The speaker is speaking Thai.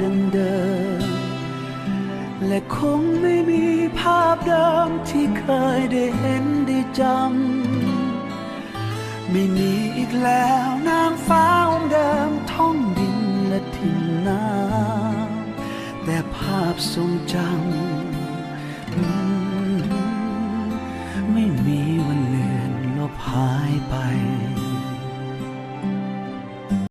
ฟ้าเดิม และคงไม่มีภาพเดิมที่เคยได้เห็นได้จำ ไม่มีอีกแล้วนางฟ้าองค์เดิมท่องดินและทินน้ำแต่ภาพทรงจำไม่มีวันเลือนลบหายไป